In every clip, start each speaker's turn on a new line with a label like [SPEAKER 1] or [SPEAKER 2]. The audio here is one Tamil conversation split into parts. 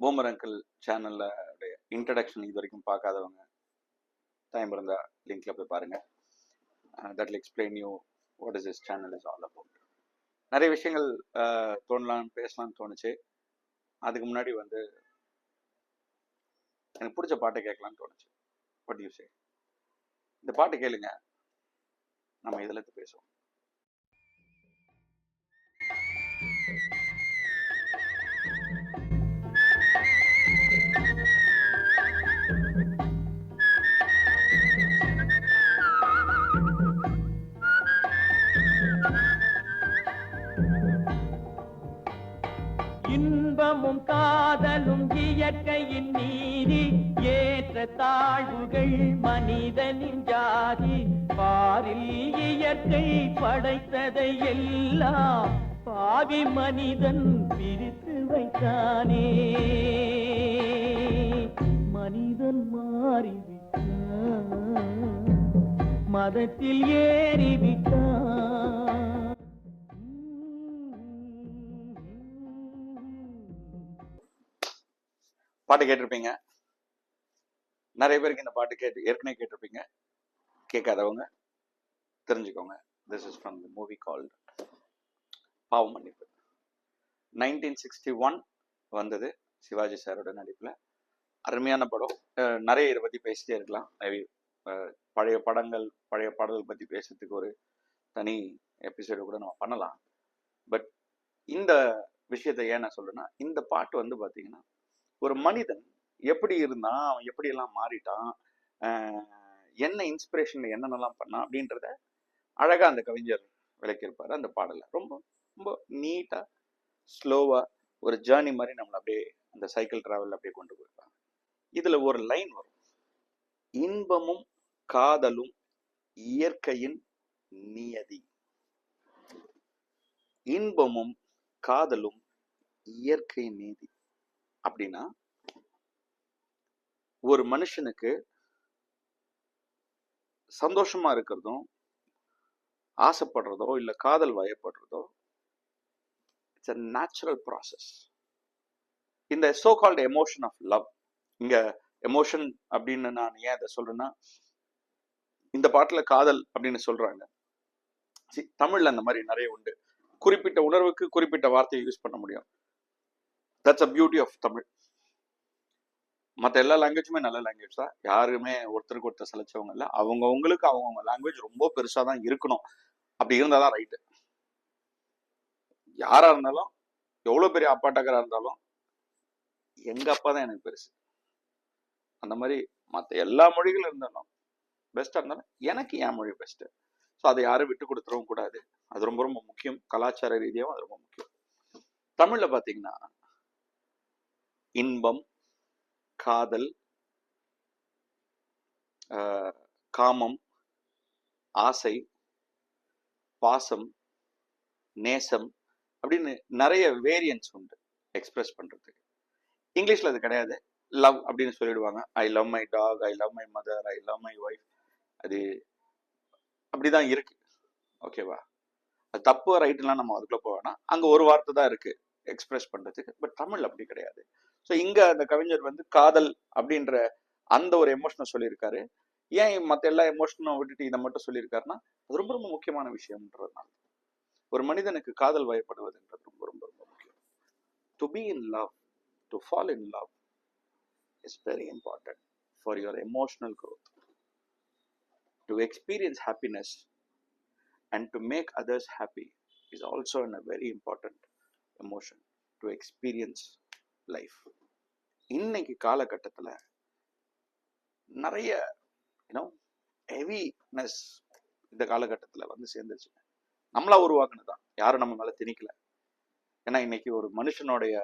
[SPEAKER 1] பூமர் அங்கிள் சேனல்ல இன்ட்ரடக்ஷன் இது வரைக்கும் பார்க்காதவங்க டைம் இருந்தா லிங்க்ல போய் பாருங்க. That explain you what is is channel is all about நிறைய விஷயங்கள் uh, தோணலாம் பேசலாம்னு தோணுச்சு. அதுக்கு முன்னாடி வந்து எனக்கு பிடிச்ச பாட்டை கேட்கலான்னு தோணுச்சு. வாட் யூ சே இந்த பாட்டு கேளுங்க. நம்ம இதில் பேசுவோம்
[SPEAKER 2] பேசுவோம். you. இயற்கையின் நீதி ஏற்ற தாழ்வுகள் மனிதனின் ஜாதி பாரில் இயற்கை படைத்ததை எல்லாம் பாவி மனிதன் பிரித்து வைத்தானே. மனிதன் மாறிவிட்டான். மதத்தில் ஏறிவிட்டான்.
[SPEAKER 1] பாட்டு கேட்டிருப்பீங்க. நிறைய பேருக்கு இந்த பாட்டு கேட்டு ஏற்கனவே கேட்டிருப்பீங்க. கேட்காதவங்க தெரிஞ்சுக்கோங்க. This is from the movie called Paavam Mannippu. Nineteen sixty one வந்தது சிவாஜி சாரோட நடிப்பில். அருமையான படம். நிறைய இதை பற்றி பேசிட்டே இருக்கலாம். மேபி பழைய படங்கள் பழைய பாடல்கள் பற்றி பேசுறதுக்கு ஒரு தனி எபிசோடு கூட நம்ம பண்ணலாம். பட் இந்த விஷயத்தை ஏன் நான் சொல்றேன்னா இந்த பாட்டு வந்து பார்த்தீங்கன்னா ஒரு மனிதன் எப்படி இருந்தான் அவன் எப்படி எல்லாம் மாறிட்டான் ஆஹ் என்ன இன்ஸ்பிரேஷன்ல என்னென்னலாம் பண்ணான் அப்படின்றத அழகா அந்த கவிஞர் விளக்கியிருப்பாரு அந்த பாடலை ரொம்ப ரொம்ப நீட்டா ஸ்லோவா ஒரு ஜேர்னி மாதிரி நம்மளை அப்படியே அந்த சைக்கிள் டிராவல் அப்படியே கொண்டு போயிருப்பாங்க. இதுல ஒரு லைன் வரும். இன்பமும் காதலும் இயற்கையின் நியதி. இன்பமும் காதலும் இயற்கை நீதி. அப்படின்னா ஒரு மனுஷனுக்கு சந்தோஷமா இருக்கிறதும் ஆசைப்படுறதோ இல்ல காதல் வயப்படுறதோ இட்ஸ் அ நேச்சுரல் ப்ராசஸ் இந்த so called emotion of love இங்க எமோஷன் அப்படின்னு நான் ஏன் இதை சொல்றேன்னா இந்த பாட்டுல காதல் அப்படின்னு சொல்றாங்க. தமிழ்ல அந்த மாதிரி நிறைய உண்டு. குறிப்பிட்ட உணர்வுக்கு குறிப்பிட்ட வார்த்தையை யூஸ் பண்ண முடியும். That's a beauty of Tamil மற்ற எல்லா லாங்குவேஜுமே நல்ல லாங்குவேஜ் தான். யாருமே ஒருத்தருக்கு ஒருத்தர் சிலைச்சவங்க இல்லை. அவங்கவுங்களுக்கு அவங்கவுங்க லாங்குவேஜ் ரொம்ப பெருசாக தான் இருக்கணும். அப்படி இருந்தால் தான் ரைட்டு யாராக இருந்தாலும் எவ்வளோ பெரிய அப்பாட்டக்கராக இருந்தாலும் எங்கள் அப்பா தான் எனக்கு பெருசு. அந்த மாதிரி மற்ற எல்லா மொழிகளும் இருந்தாலும் பெஸ்ட்டாக இருந்தாலும் எனக்கு என் மொழி பெஸ்ட்டு ஸோ அதை யாரும் விட்டு கொடுத்துடவும் கூடாது. அது ரொம்ப ரொம்ப முக்கியம். கலாச்சார ரீதியாகவும் அது ரொம்ப முக்கியம். தமிழில் பார்த்தீங்கன்னா இன்பம் காதல் ஆஹ், காமம் ஆசை பாசம் நேசம் அப்படின்னு நிறைய வேரியன்ஸ் உண்டு எக்ஸ்பிரஸ் பண்றதுக்கு. இங்கிலீஷ்ல அது கிடையாது. லவ் அப்படின்னு சொல்லிடுவாங்க. I love my dog I love my mother I love my wife அது அப்படிதான் இருக்கு. ஓகேவா அது தப்பு ரைட்டுலாம் நம்ம அதுக்குள்ளே போவேன்னா அங்கே அங்க ஒரு வார்த்தை தான் இருக்கு எக்ஸ்பிரஸ் பண்றதுக்கு. பட் தமிழ் அப்படி கிடையாது. ஸோ இங்க அந்த கவிஞர் வந்து காதல் அப்படின்ற அந்த ஒரு எமோஷனை சொல்லியிருக்காரு. ஏன் மற்ற எல்லா எமோஷனும் விட்டுட்டு இதை மட்டும் சொல்லியிருக்காருன்னா அது ரொம்ப ரொம்ப முக்கியமான விஷயம்ன்றதுனால. ஒரு மனிதனுக்கு காதல் வயப்படுவதுன்றது ரொம்ப ரொம்ப ரொம்ப முக்கியம். To be in love to fall in love is very important for your emotional growth to experience happiness and to make others happy is also in a very important emotion to experience life இன்னைக்கு காலகட்டத்தில் நிறைய யூனோ ஹெவினஸ் இந்த காலகட்டத்தில் வந்து சேர்ந்துருச்சு நம்மளா உருவாக்குனதான் யாரும் நம்ம மேலே திணிக்கல. ஏன்னா இன்னைக்கு ஒரு மனுஷனுடைய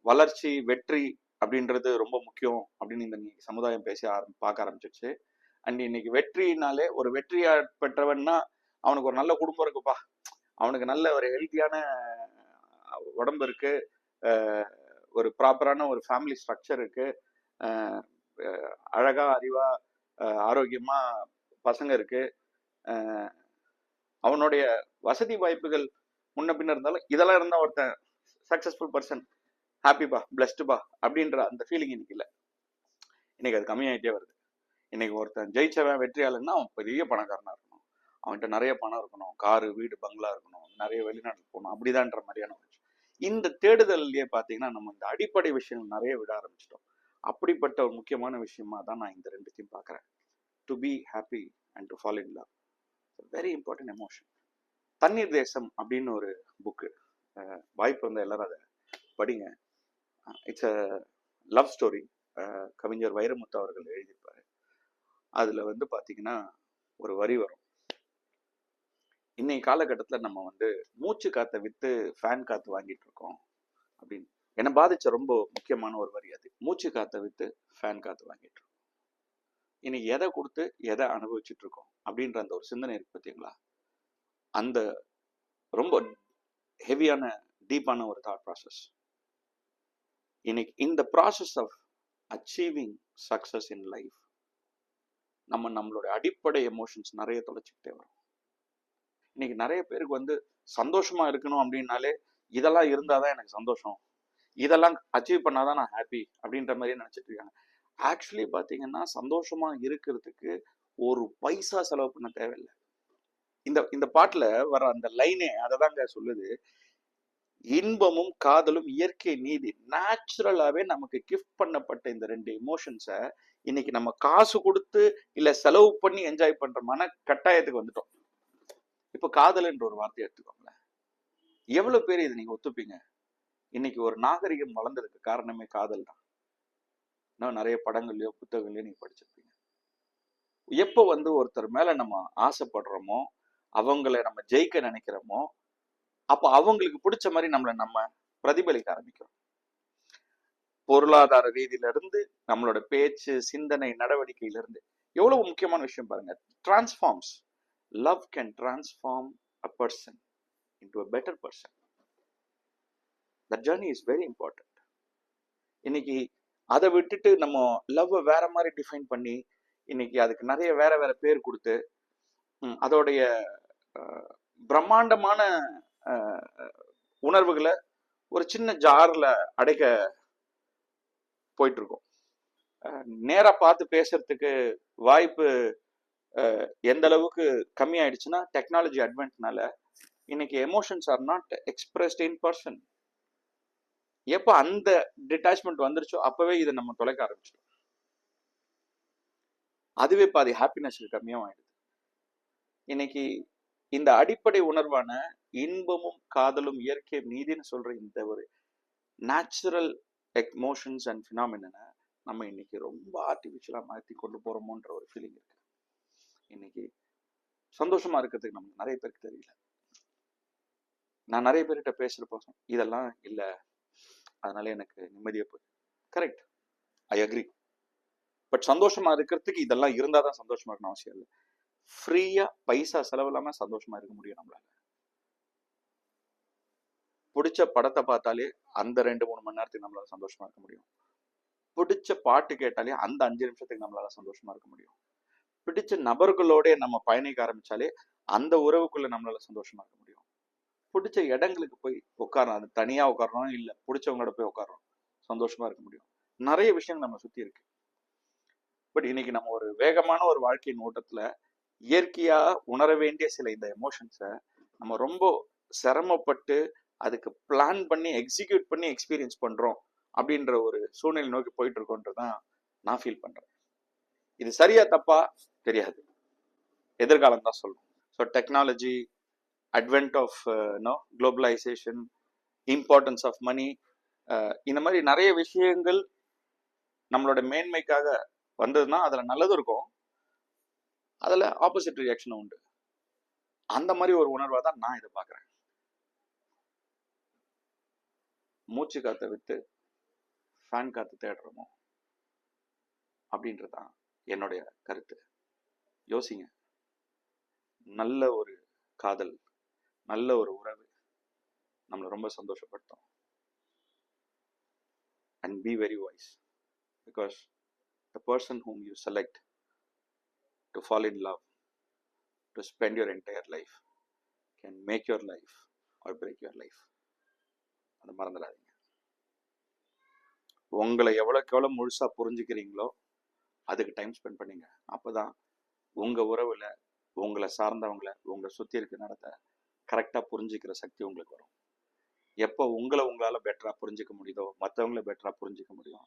[SPEAKER 1] வளர்ச்சி வெற்றி அப்படின்றது ரொம்ப முக்கியம் அப்படின்னு இந்த இன்னைக்கு சமுதாயம் பேசி ஆரம் பார்க்க ஆரம்பிச்சிருச்சு. அண்ட் இன்னைக்கு வெற்றினாலே ஒரு வெற்றியா பெற்றவன்னா அவனுக்கு ஒரு நல்ல குடும்பம் இருக்குப்பா. அவனுக்கு நல்ல ஒரு ஹெல்த்தியான உடம்பு இருக்கு. ஒரு ப்ராப்பரான ஒரு ஃபேமிலி ஸ்ட்ரக்சர் இருக்கு. அழகாக அறிவாக அழகா அறிவா ஆரோக்கியமா பசங்க இருக்கு. அவனுடைய வசதி வாய்ப்புகள் முன்ன பின்ன இருந்தாலும் இதெல்லாம் இருந்தால் ஒருத்தன் சக்சஸ்ஃபுல் பர்சன் ஹாப்பிப்பா பிளஸ்டுப்பா அப்படின்ற அந்த ஃபீலிங் இன்னைக்கு இல்லை. இன்னைக்கு அது கம்மியாயிட்டே வருது. இன்னைக்கு ஒருத்தன் ஜெயிச்சவன் வெற்றியாளன்னா அவன் பெரிய பணக்காரனா இருக்கணும். அவன்கிட்ட நிறைய பணம் இருக்கணும். காரு வீடு பங்களா இருக்கணும். நிறைய வெளிநாட்டுக்கு போகணும். அப்படிதான்ற மாதிரியான இந்த தேடுதல்லையே பார்த்தீங்கன்னா நம்ம இந்த அடிப்படை விஷயங்கள் நிறைய விட ஆரம்பிச்சிட்டோம். அப்படிப்பட்ட ஒரு முக்கியமான விஷயமா தான் நான் இந்த ரெண்டுத்தையும் பார்க்குறேன் to be happy and to follow in love very important emotion Thanneer Desam அப்படின்னு ஒரு புக்கு வாய்ப்பு இருந்தால் எல்லாரும் அதை படிங்க. இட்ஸ் அ லவ் ஸ்டோரி கவிஞர் வைரமுத்து அவர்கள் எழுதியிருப்பாரு. அதில் வந்து பார்த்தீங்கன்னா ஒரு வரி வரும். இன்னைக்கு காலகட்டத்தில் நம்ம வந்து மூச்சு காற்றை விற்று ஃபேன் காற்று வாங்கிட்டு இருக்கோம் அப்படின்னு. என்னை பாதித்த ரொம்ப முக்கியமான ஒரு வரி அது. மூச்சு காற்றை விற்று ஃபேன் காற்று வாங்கிட்டு இருக்கோம். இன்னைக்கு எதை கொடுத்து எதை அனுபவிச்சுட்டு இருக்கோம் அப்படின்ற அந்த ஒரு சிந்தனை இருக்கு பார்த்தீங்களா அந்த ரொம்ப ஹெவியான டீப்பான ஒரு தாட் ப்ராசஸ் இன்னைக்கு இந்த process of achieving success in life நம்ம நம்மளோட அடிப்படை எமோஷன்ஸ் நிறைய தொலைச்சிக்கிட்டே வரும். இன்னைக்கு நிறைய பேருக்கு வந்து சந்தோஷமா இருக்கணும் அப்படின்னாலே இதெல்லாம் இருந்தாதான் எனக்கு சந்தோஷம். இதெல்லாம் அச்சீவ் பண்ணாதான் நான் ஹாப்பி அப்படின்ற மாதிரி நினைச்சிட்டு இருக்காங்க. ஆக்சுவலி பாத்தீங்கன்னா சந்தோஷமா இருக்கிறதுக்கு ஒரு பைசா செலவு பண்ண தேவையில்லை. இந்த இந்த பாட்டில் வர அந்த லைனே அதை தாங்க சொல்லுது. இன்பமும் காதலும் இயற்கை நீதி நேச்சுரலாகவே நமக்கு கிஃப்ட் பண்ணப்பட்ட இந்த ரெண்டு எமோஷன்ஸை இன்னைக்கு நம்ம காசு கொடுத்து இல்லை செலவு பண்ணி என்ஜாய் பண்ணுற மன கட்டாயத்துக்கு வந்துட்டோம். இப்ப காதல்ன்ற ஒரு வார்த்தையை எடுத்துக்கோங்களேன். எவ்வளவு பேர் இதை நீங்க ஒத்துப்பீங்க? இன்னைக்கு ஒரு நாகரிகம் வளர்ந்ததுக்கு காரணமே காதல் தான். இன்னும் நிறைய படங்கள்லயோ புத்தகங்களையோ நீங்க படிச்சிருப்பீங்க. எப்போ வந்து ஒருத்தர் மேல நம்ம ஆசைப்படுறோமோ அவங்கள நம்ம ஜெயிக்க நினைக்கிறோமோ அப்போ அவங்களுக்கு பிடிச்ச மாதிரி நம்மளை நம்ம பிரதிபலிக்க ஆரம்பிக்கிறோம். பொருளாதார ரீதியில இருந்து நம்மளோட பேச்சு சிந்தனை நடவடிக்கையில இருந்து எவ்வளவு முக்கியமான விஷயம் பாருங்க. Transforms love can transform a person into a better person that journey is very important. இன்னைக்கு அதை விட்டுட்டு நம்ம லவ்வை வேற மாதிரி டிஃபைன் பண்ணி இன்னைக்கு அதுக்கு நிறைய வேற வேற பேர் கொடுத்து அதோடைய பிரம்மாண்டமான உணர்வுகளை ஒரு சின்ன ஜாரில் அடைக்க போயிட்டு இருக்கோம். பார்த்து பேசுறதுக்கு வாய்ப்பு எந்த அளவுக்கு கம்மி ஆயிடுச்சுன்னா டெக்னாலஜி அட்வான்ஸ்னால இன்னைக்கு emotions are not expressed in person எப்போ அந்த டிட்டாச்மெண்ட் வந்துருச்சோ அப்பவே இதை நம்ம தொலைக்க ஆரம்பிச்சிடும் அதுவே பாதி ஹாப்பினஸ் கம்மியாக ஆயிடுது. இன்னைக்கு இந்த அடிப்படை உணர்வான இன்பமும் காதலும் இயற்கை மீதின்னு சொல்ற இந்த ஒரு நேச்சுரல் எக்மோஷன்ஸ் அண்ட் ஃபினாமினனை நம்ம இன்னைக்கு ரொம்ப ஆர்டிஃபிஷியலாக மாற்றி கொண்டு போறோமோன்ற ஒரு ஃபீலிங் இருக்கு. இன்னைக்கு சந்தோஷமா இருக்கிறதுக்கு நமக்கு நிறைய பேருக்கு தெரியல. நான் நிறைய பேர்கிட்ட பேசுறப்போ இதெல்லாம் இல்ல. அதனால எனக்கு நிம்மதியா போய் கரெக்ட் ஐ அக்ரி பட் சந்தோஷமா இருக்கிறதுக்கு இதெல்லாம் இருந்தா தான் சந்தோஷமா இருக்கணும் அவசியம் இல்லை. ஃப்ரீயா பைசா செலவில்லாம சந்தோஷமா இருக்க முடியும் நம்மளால. பிடிச்ச படத்தை பார்த்தாலே அந்த ரெண்டு மூணு மணி நேரத்துக்கு நம்மளால சந்தோஷமா இருக்க முடியும். பிடிச்ச பாட்டு கேட்டாலே அந்த அஞ்சு நிமிஷத்துக்கு நம்மளால சந்தோஷமா இருக்க முடியும். பிடிச்ச நபர்களோட நம்ம பயணிக்க ஆரம்பிச்சாலே அந்த உறவுக்குள்ள நம்மளால சந்தோஷமா இருக்க முடியும். பிடிச்ச இடங்களுக்கு போய் உட்காரணும். அது தனியா உட்காரணும். இல்ல பிடிச்சவங்களோட போய் உட்காரணும். சந்தோஷமா இருக்க முடியும். நிறைய விஷயங்கள் நம்ம சுத்தி இருக்கு. பட் இன்னைக்கு நம்ம ஒரு வேகமான ஒரு வாழ்க்கையின் ஓட்டத்துல இயற்கையா உணர வேண்டிய சில இந்த எமோஷன்ஸை நம்ம ரொம்ப சிரமப்பட்டு அதுக்கு பிளான் பண்ணி எக்ஸிக்யூட் பண்ணி எக்ஸ்பீரியன்ஸ் பண்றோம் அப்படின்ற ஒரு சூழ்நிலை நோக்கி போயிட்டு இருக்கோன்றதான் நான் ஃபீல் பண்றேன். இது சரியா தப்பா? தெரியாது. எதிர்காலம் தான் சொல்லணும் so technology advent of no globalisation importance of money இந்த மாதிரி நிறைய விஷயங்கள் நம்மளோட மேன்மைக்காக வந்ததுன்னா அதில் நல்லது இருக்கும். அதில் ஆப்போசிட் ரியாக்ஷனும் உண்டு. அந்த மாதிரி ஒரு உணர்வாக தான் நான் இதை பார்க்குறேன். மூச்சு காற்றை விற்று ஃபேன் காற்று தேடுறோமோ? அப்படின்றதான் என்னுடைய கருத்து. யோசிங்க. நல்ல ஒரு காதல் நல்ல ஒரு உறவு நம்மளை ரொம்ப சந்தோஷப்படுத்தும். And be very wise because the person whom you select to fall in love to spend your entire life can make your life or break your life அதை மறந்துடாதீங்க. உங்களை எவ்வளோக்கு எவ்வளோ முழுசாக புரிஞ்சுக்கிறீங்களோ அதுக்கு டைம் ஸ்பெண்ட் பண்ணுங்க. அப்போ தான் உங்கள் உறவில் உங்களை சார்ந்தவங்களை உங்களை சுற்றி இருக்க நடத்த கரெக்டாக புரிஞ்சுக்கிற சக்தி உங்களுக்கு வரும். எப்போ உங்களை உங்களால் பெட்டராக புரிஞ்சுக்க முடியுதோ மற்றவங்கள பெட்டராக புரிஞ்சுக்க முடியும்.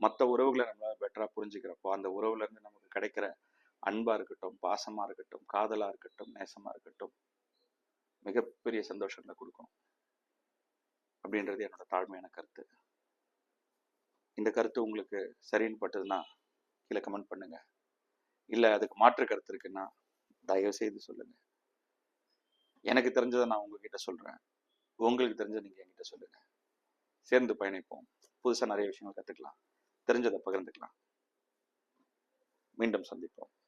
[SPEAKER 1] மற்ற உறவுகளை நம்மளால் பெட்டராக புரிஞ்சுக்கிறப்போ அந்த உறவுலேருந்து நமக்கு கிடைக்கிற அன்பாக இருக்கட்டும் பாசமாக இருக்கட்டும் காதலாக இருக்கட்டும் நேசமாக இருக்கட்டும் மிகப்பெரிய சந்தோஷங்களை கொடுக்கும். அப்படின்றது என்னோட தாழ்மையான கருத்து. இந்த கருத்து உங்களுக்கு சரின்னு பட்டதுன்னா கீழே கமெண்ட் பண்ணுங்கள் இல்லை அதுக்கு மாற்று கருத்து இருக்குன்னா தயவு செய்து சொல்லுங்க. எனக்கு தெரிஞ்சதை நான் உங்ககிட்ட சொல்றேன். உங்களுக்கு தெரிஞ்சதை நீங்க என்கிட்ட சொல்லுங்க. சேர்ந்து பயணிப்போம். புதுசா நிறைய விஷயங்கள் கத்துக்கலாம். தெரிஞ்சதை பகிர்ந்துக்கலாம். மீண்டும் சந்திப்போம்.